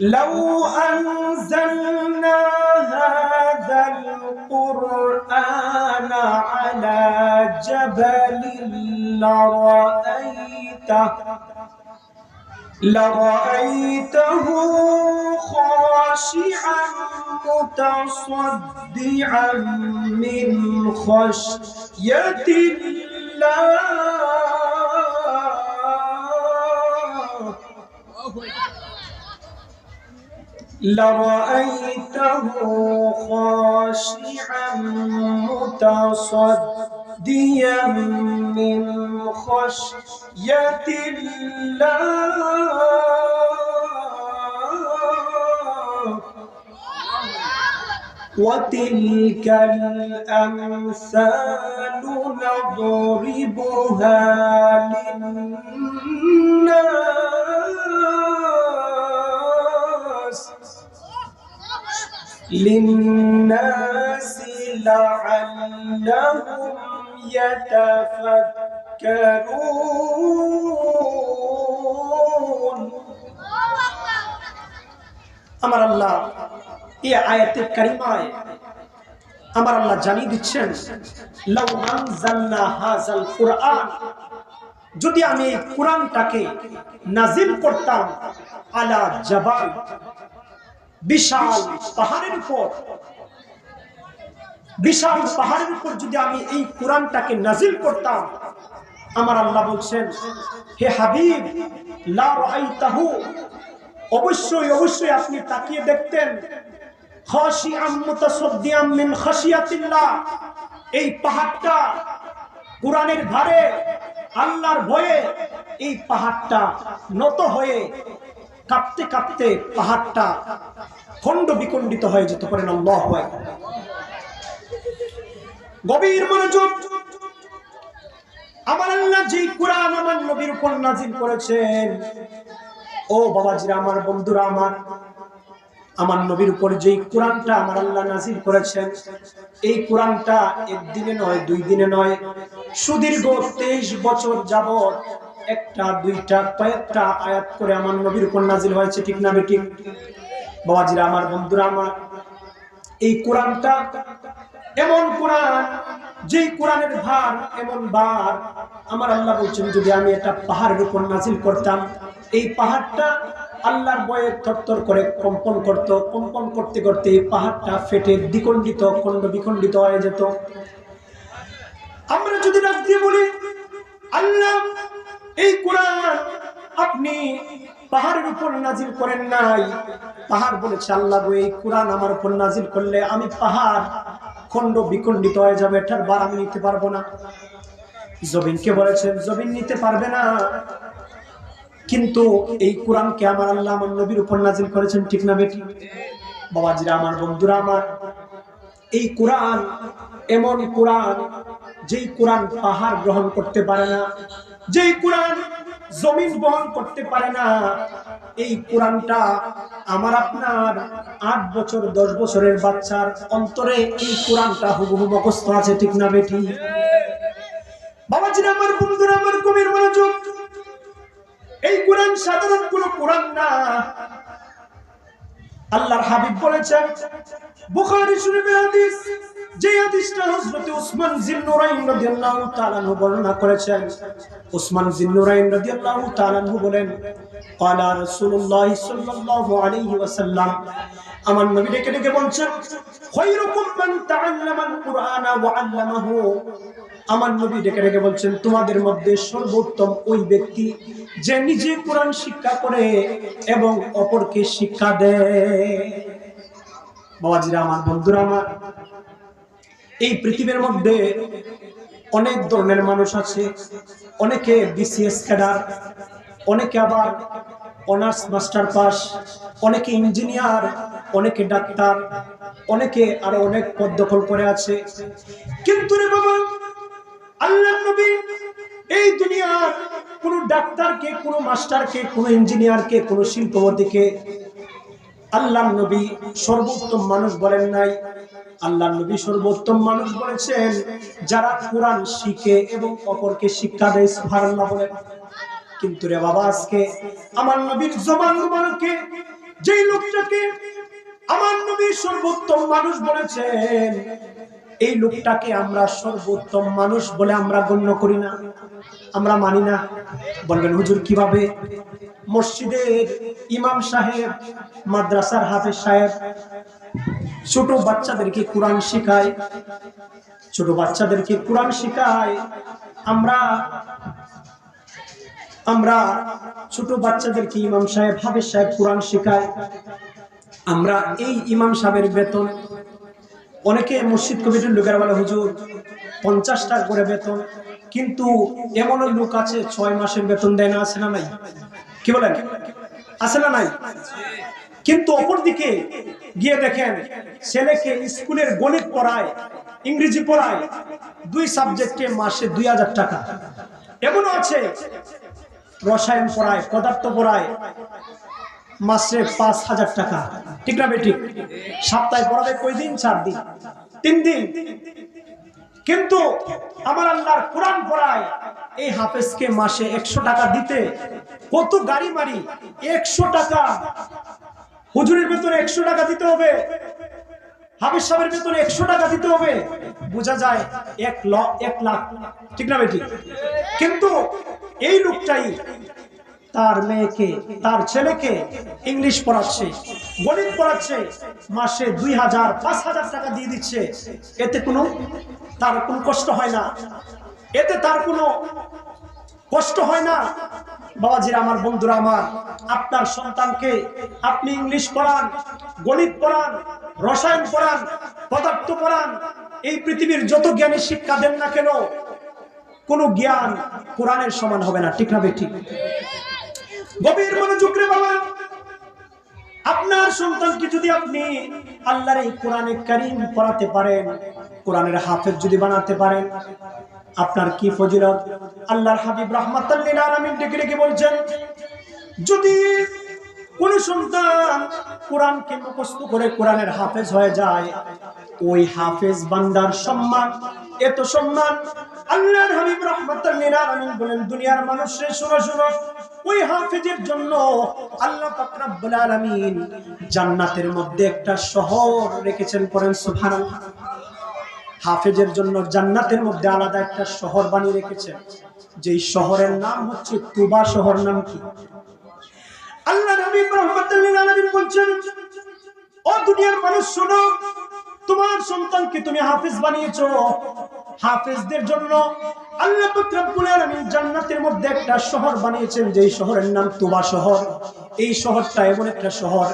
لو أنزلنا هذا القرآن على جبل لرأيته لرأيته خاشعا متصدعا من خشية الله. لرأيته خاشعا متصديا من خشية الله. وتلك الأمثال نضربها للناس. للناس لعلهم يتفكرون আমার আল্লাহ এই আয়াতে কারিমায় আমার আল্লাহ জানিয়ে দিচ্ছেন লাউ আনজালনা হাযাল কুরআন যদি আমি এই কোরআনটাকে নাজিল করতাম আলা জাবাল বিশাল পাহাড়ের উপর। বিশাল পাহাড়ের উপর যদি আমি এই কোরআনটাকে নাজিল করতাম, আমার আল্লাহ বলছেন, হে হাবিব, লা রাআইতাহু। অবশ্যই অবশ্যই আপনি তাকিয়ে দেখতেন এই পাহাড়টা কোরআনের ভারে, আল্লাহর ভয়ে এই পাহাড়টা নত হয়ে কাঁপতে কাঁপতে পাহাড়টা খণ্ড বিখণ্ডিত হয়ে যেতে পারেন আল্লাহ গভীর মনোযোগ। আমার আল্লাহ যে কোরআন আমার নবীর উপর নাজিল করেছেন। ও বাবাজিরা, আমার বন্ধুরা, আমার আমার নবীর উপর যেই কোরআনটা আমার আল্লাহ নাজিল করেছেন, এই কোরআনটা একদিনে নয়, দুই দিনে নয়, সুদীর্ঘ তেইশ বছর যাবত একটা, দুইটা, কয়েকটা আয়াত করে আমার নবীর উপর নাজিল হয়েছে, ঠিক না বেঠিক? বাবাজিরা, আমার বন্ধুরা, আমার এই কোরআনটা এমন কোরআন, যেই কোরআনের ভার এমন বার আমার আল্লাহ বলছেন, যদি আমি একটা পাহাড়ের উপর নাজিল করতাম, এই পাহাড়টা আল্লাহর বয়ে থরথর করে কম্পন করত, কম্পন করতে করতে এই পাহাড়টা ফেটে দ্বিখণ্ডিত, খণ্ড বিখণ্ডিত হয়ে যেত। আমরা যদি দিয়ে বলি, আল্লাহ এই কোরআন আপনি পাহাড়ের উপর নাজিল করেন নাই। পাহাড় বলেছে, আল্লাহ এই কোরআন আমার উপর নাজিল করলে আমি পাহাড় খণ্ড বিখণ্ডিত হয়ে যাবে, এটার বার আমি নিতে পারব না। জবিনকে বলেছেন, জবিন নিতে পারবে না। কিন্তু এই কোরআনকে আমার আল্লাহ আমার নবীর উপর নাজিল করেছেন, ঠিক না বেটি বাবাজিরা, আমার বন্ধুরা, আমার এই কোরআন এমন কোরআন যেই কোরআন পাহাড় গ্রহণ করতে পারে না। যেই কোরআন জমিন বহন করতে পারে না, এই কোরআনটা আমার আপনার আট বছর, দশ বছরের বাচ্চার অন্তরে এই কোরআনটা হুবহু মুখস্থ আছে, ঠিক না বেটি বাবাজিরা আমার, বন্ধুরা আমার কবির মনোযোগ। এই কোরআন সাধারণ কোন কোরআন না। আল্লাহর হাবিব বলেছেন, বুখারী শরীফের হাদিস যে হাদিসটা হযরত ওসমান জিন নুরাইন রাদিয়াল্লাহু তাআলা বর্ণনা করেছেন। ওসমান জিন নুরাইন রাদিয়াল্লাহু তাআলা বলেন, ক্বালা রাসূলুল্লাহ সাল্লাল্লাহু আলাইহি ওয়াসাল্লাম। আমার নবী ডেকে ডেকে বলছেন খায়রুকুম মান তাআল্লামাল কুরআনা ওয়া আল্লামাহু। আমার নবী ডেকে ডেকে বলছেন, তোমাদের মধ্যে সর্বোত্তম ওই ব্যক্তি যে নিজে কোরআন শিক্ষা করে এবং অপরকে শিক্ষা দেয়। বাবাজিরা, আমার বন্ধুরা, আমার এই পৃথিবীর মধ্যে অনেক ধরনের মানুষ আছে। অনেকে বিসিএস ক্যাডার অনেকে আবার অনার্স মাস্টার পাস অনেকে ইঞ্জিনিয়ার অনেকে ডাক্তার, অনেকে আরও অনেক পদ দখল করে আছে। কিন্তু রে বাবা, আল্লাহ নবী এই দুনিয়ার কোন ডাক্তারকে, কোন মাস্টারকে কোন ইঞ্জিনিয়ারকে কোন শিল্পপতিকে আল্লাহ নবী সর্বোত্তম মানুষ বলেন নাই। আল্লাহ নবী সর্বোত্তম মানুষ বলেছেন, যারা কোরআন শিখে এবং অপরকে শিক্ষা দেয়, সুবহানাল্লাহ বলেন কিন্তু রে বাবা, আজকে আমার নবীর জবান মুবারকে, যেই লোকটাকে আমার নবী সর্বোত্তম মানুষ বলেছেন, এই লোকটাকে আমরা সর্বোত্তম মানুষ বলে আমরা গণ্য করি না। আমরা মানি না। বলবেন, হুজুর, কীভাবে? মসজিদের ইমাম সাহেব, মাদ্রাসার হাফেজ সাহেব ছোট বাচ্চাদেরকে কোরআন শেখায়। ছোট বাচ্চাদেরকে কোরআন শেখায়। আমরা আমরা ছোট বাচ্চাদেরকে ইমাম সাহেব, হাফেজ সাহেব কোরআন শেখায়। আমরা এই ইমাম সাহেবের বেতন, অনেকে মসজিদ কমিটির লোকের বলে, হুজুর পঞ্চাশ টাকা করে বেতন। কিন্তু এমন লোক আছে, ছয় মাসের বেতন দেয় না, আছে না নাই? কি বলেন? আছে না নাই? কিন্তু অপরদিকে গিয়ে দেখেন, ছেলেকে স্কুলের গণিত পড়ায়, ইংরেজি পড়ায়, দুই সাবজেক্টে মাসে দুই হাজার টাকা। এমনও আছে, রসায়ন পড়ায়, পদার্থ পড়ায়, মাসে পাঁচ হাজার টাকা। ঠিক না বেঠিক? সপ্তাহে পড়াবে কই দিন চার দিন। তিন দিন। কিন্তু আমার আল্লাহর কোরআন পড়ায়, এই হাফেজকে মাসে একশো টাকা দিতে কত গাড়ি মারি? একশো টাকা। হুজুরের বেতনে একশো টাকা দিতে হবে, হাফিজ সাহেবের বেতনে একশো টাকা দিতে হবে। বোঝা যায় এক এক লাখ, ঠিক না বেটি? কিন্তু এই লোকটাই তার মেয়েকে, তার ছেলেকে ইংলিশ পড়াচ্ছে, গণিত পড়াচ্ছে, মাসে দুই হাজার, পাঁচ হাজার টাকা দিয়ে দিচ্ছে। এতে কোনো, তার কোনো কষ্ট হয় না। এতে তার কোনো কষ্ট হয় না? বাবাজির আমার বন্ধুরা আমার, আপনার সন্তানকে আপনি ইংলিশ পড়ান, গণিত পড়ান, রসায়ন পড়ান, পদার্থ পড়ান, এই পৃথিবীর যত জ্ঞানী শিক্ষা দেন না কেন, কোনো জ্ঞান কোরআনের সমান হবে না, ঠিক না ঠিক? গভীর মনোযোগ রে বাবা। আপনার সন্তানকে যদি আপনি আল্লাহর এই কোরআনে কারিম পড়াতে পারেন, কোরআনের হাফেজ যদি বানাতে পারেন আপনার কি ফজিলত? আল্লাহর হাবিব রাহমাতাল্লিল আলামিন ডেকে ডেকে বলছেন, যদি কোন সন্তান কোরআনকে মুখস্থ করে কোরআনের হাফেজ হয়ে যায়, ওই হাফেজ বান্দার সম্মান, এত সম্মান আল্লাহর হাবিব আলামিন বলেন, দুনিয়ার মানুষের শোনো, ওই হাফেজের জন্য আল্লাহ পাক রব্বুল আলামিন জান্নাতের মধ্যে একটা শহর রেখেছেন করেন, সুবহানাল্লাহ। হাফেজের জন্য জান্নাতের মধ্যে আলাদা একটা শহর বানিয়ে রেখেছেন যেই শহরের নাম হচ্ছে তুবা শহর নাম কি? আল্লাহ নবী রহমাতুল্লিল আলামিন বলছেন, ও দুনিয়ার মানুষ, শোনো, তোমার সন্তানকে তুমি হাফেজ বানিয়েছো। হাফেজদের জন্য আল্লাহ আলামিন জান্নাতের মধ্যে একটা শহর বানিয়েছেন, যেই শহরের নাম তুবা শহর। এই শহরটা এমন একটা শহর,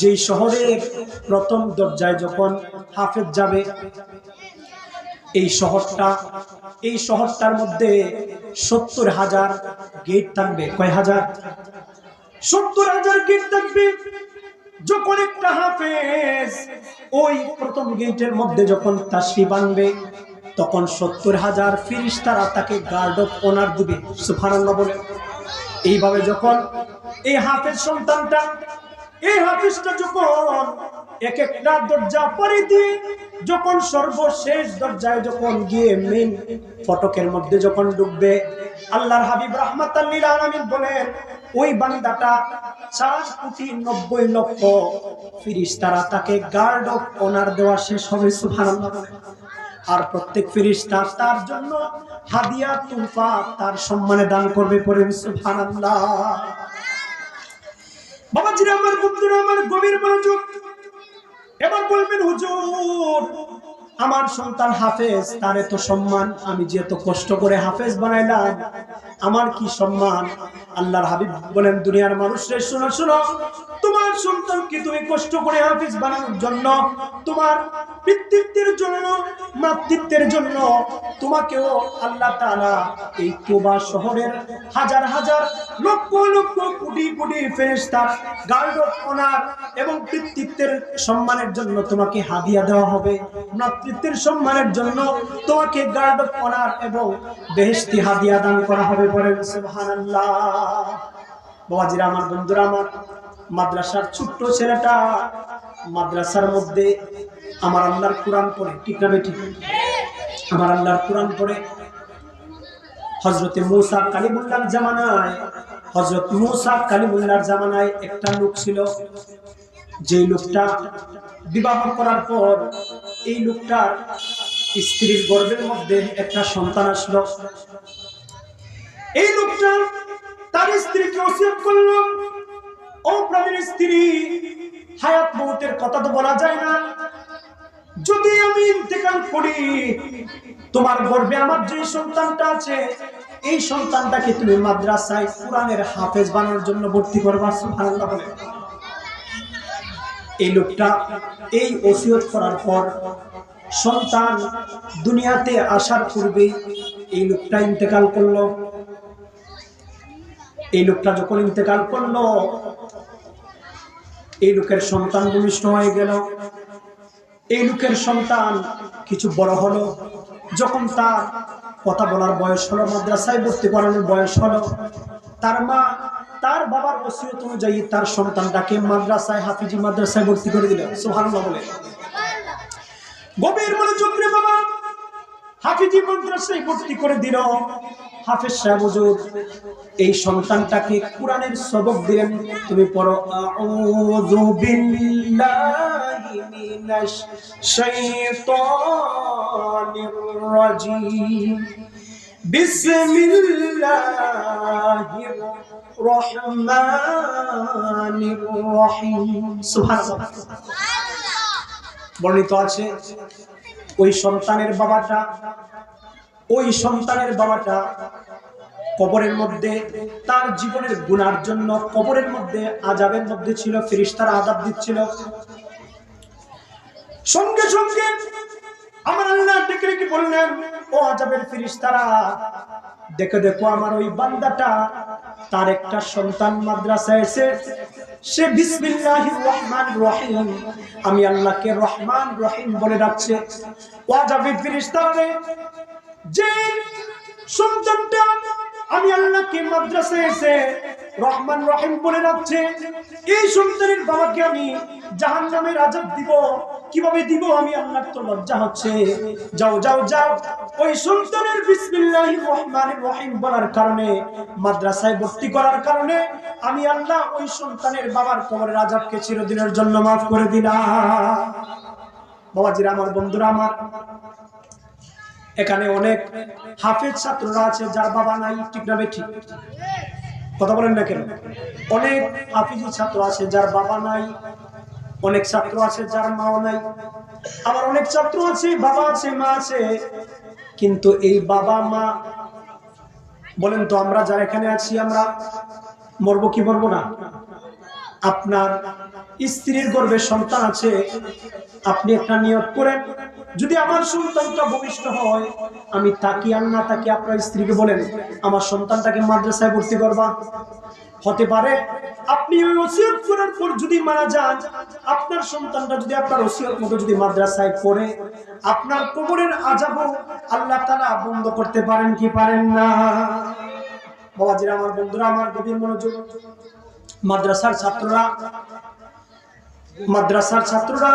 যেই শহরের প্রথম দরজায় যখন হাফেজ যাবে এই শহরটা, এই শহরটার মধ্যে সত্তর হাজার গেট থাকবে কয় হাজার? সত্তর হাজার গেট থাকবে যখন একটা হাফেজ ওই প্রথম গেটের মধ্যে যখন তাসফি বানবে, তখন সত্তর হাজার ফিরিস তারা তাকে গার্ড অফ অনার দিবে। সুফানাল্লাহ বলে। এইভাবে যখন এই হাফেজ সন্তানটা, এই হাফিজটা যখন এক একটা দরজা পরে দিয়ে যখন সর্বশেষ দরজায় যখন গিয়ে মেন ফটকের মধ্যে যখন ডুববে আল্লাহর হাবিব রহমাত আলামিন বলেন, ওই বান্দাটা চার কোটি নব্বই লক্ষ ফিরিস্তারা তাকে গার্ড অফ অনার দেওয়া শেষ হবে, সুবহানাল্লাহ আর প্রত্যেক ফিরিস্তা তার জন্য হাদিয়া তুফা তার সম্মানে দান করবে করেন সুবহানাল্লাহ। বাবাজিরা আমার, বন্ধুরা আমার, গভীর মনোযোগ এবার বলবেন, হুজুর, আমার সন্তান হাফেজ, তার এত সম্মান, আমি যে এত কষ্ট করে হাফেজ বানাইলাম, আমার কি সম্মান? আল্লাহর হাবিব বলেন, দুনিয়ার মানুষরে, শুনো শুনো, তোমার সন্তানকে তুমি কষ্ট করে হাফেজ বানানোর জন্য তোমার পিতৃত্বের মাতৃত্বের জন্য তোমাকেও আল্লাহ তাআলা এই তোবা শহরের হাজার হাজার লক্ষ লক্ষ কোটি কোটি ফেরেশতা গার্ড অফ অনার এবং পিতৃত্বের সম্মানের জন্য তোমাকে হাদিয়া দেওয়া হবে। মাতৃত্বের সম্মানের জন্য তোমাকে গার্ড অফ অনার এবং বেহেশতি হাদিয়া দান করা হবে বলেন, সুবহানাল্লাহ। বাবাজিরা, আমার বন্ধুরা, আমার মাদ্রাসার ছোট্ট ছেলেটা মাদ্রাসার মধ্যে আমার আল্লাহর কোরআন পড়ে, ঠিক না বেঠিক? আমার আল্লাহর কোরআন পড়ে। হজরতে মৌসা কালিমুল্লার জামানায় হজরত মুসা কালিমুল্লার জামানায় একটা লোক ছিল। যে লোকটা বিবাহ করার পর এই লোকটার স্ত্রীর গর্ভের মধ্যে একটা সন্তান আসলো। এই লোকটা তার স্ত্রীকে ওসিয়ত করল, ও প্রাণীর স্ত্রী, হায়াত মৌতের কথা তো বলা যায় না। যদি আমি ইন্তেকাল করি, তোমার গর্ভে আমার যে সন্তানটা আছে, এই সন্তানটাকে তুমি মাদ্রাসায় কোরআনের হাফেজ বানানোর জন্য ভর্তি করবা, সুবহানাল্লাহ বলে। এই লোকটা এই ওসিয়ত করার পর সন্তান দুনিয়াতে আসার পূর্বে এই লোকটা ইন্তেকাল করল। এই লোকটা যখন ইন্তেকাল করল, এই লোকের সন্তান ভূমিষ্ঠ হয়ে গেল। এই লোকের সন্তান কিছু বড় হলো। যখন তার কথা বলার বয়স হলো, মাদ্রাসায় ভর্তি করানোর বয়স হলো, তার মা তার বাবার ওসিয়ত অনুযায়ী তার সন্তানটাকে মাদ্রাসায়, হাফিজি মাদ্রাসায় ভর্তি করে দিল। সুবহানাল্লাহ বলে। গভীর মনোযোগ রে বাবা, হাফিজি মাদ্রাসায় ভর্তি করে দিল। হাফেজ সাহেব হুজুর, এই সন্তানটাকে কোরআনের সবক দিলেন। তুমি পড়ো, আউযু বিল্লাহি মিনাশ শাইতানির রাজিম। বিসমিল্লাহির রহমানির রহিম। সুবহানাল্লাহ। বর্ণিত আছে, ওই সন্তানের বাবাটা ওই সন্তানের বাবাটা কবরের মধ্যে, তার জীবনের গুনার জন্য কবরের মধ্যে আজাবের মধ্যে ছিল ফিরিস্তারা আজাব দিচ্ছিল। সঙ্গে সঙ্গে আমার আল্লাহ ডেকে ডেকে বললেন, ও আজাবের ফিরিস্তারা দেখো দেখো, আমার ওই বান্দাটা, তার একটা সন্তান মাদ্রাসায় এসে সে বিসমিল্লাহির রহমানির রহিম। আমি আল্লাহকে রহমান রহিম বলে ডাকছে। ও আজাবের ফিরিস্তারা যে সন্তানটা আমি আল্লাহকে মাদ্রাসায় এসে রহমান রহিম বলে রাখছে, এই সন্তানের বাবাকে আমি জাহান নামের আজাব দিব। কীভাবে দিব? আমি আল্লাহর তো লজ্জা হচ্ছে। যাও যাও যাও। ওই সন্তানের বিসমিল্লাহির রহমানির রহিম বলার কারণে, মাদ্রাসায় ভর্তি করার কারণে, আমি আল্লাহ ওই সন্তানের বাবার কবরের আজাবকে চিরদিনের জন্য মাফ করে দিলাম। বাবাজিরা, আমার বন্ধুরা, আমার এখানে অনেক হাফেজ ছাত্ররা আছে, যার বাবা নাই, ঠিক না ঠিক? কথা বলেন না কেন? অনেক হাফিজি ছাত্র আছে, যার বাবা নাই, অনেক ছাত্র আছে, যার মাও নাই। আবার অনেক ছাত্র আছে, বাবা আছে, মা আছে। কিন্তু এই বাবা, মা, বলেন তো আমরা যারা এখানে আছি, আমরা মরবো কি মরবো না? আপনার স্ত্রীর গর্ভে সন্তান আছে, আপনি একটা নিয়োগ করেন যদি আমার সন্তানটা ভূমিষ্ঠ হয়, আমি তাকি আর না তাকে আপনার স্ত্রীকে বলেন, আমার সন্তানটাকে মাদ্রাসায় ভর্তি করবা? হতে পারে আপনি ওই ওসিয়ত করার পর যদি মারা যান, আপনার সন্তানটা যদি আপনার ওসিয়ত মতো যদি মাদ্রাসায় পড়ে, আপনার কবরের আজাব আল্লাহ তালা বন্ধ করতে পারেন কি পারেন না? বাবাজিরা, আমার বন্ধুরা, আমার গভীর মনোযোগ। মাদ্রাসার ছাত্ররা মাদ্রাসার ছাত্ররা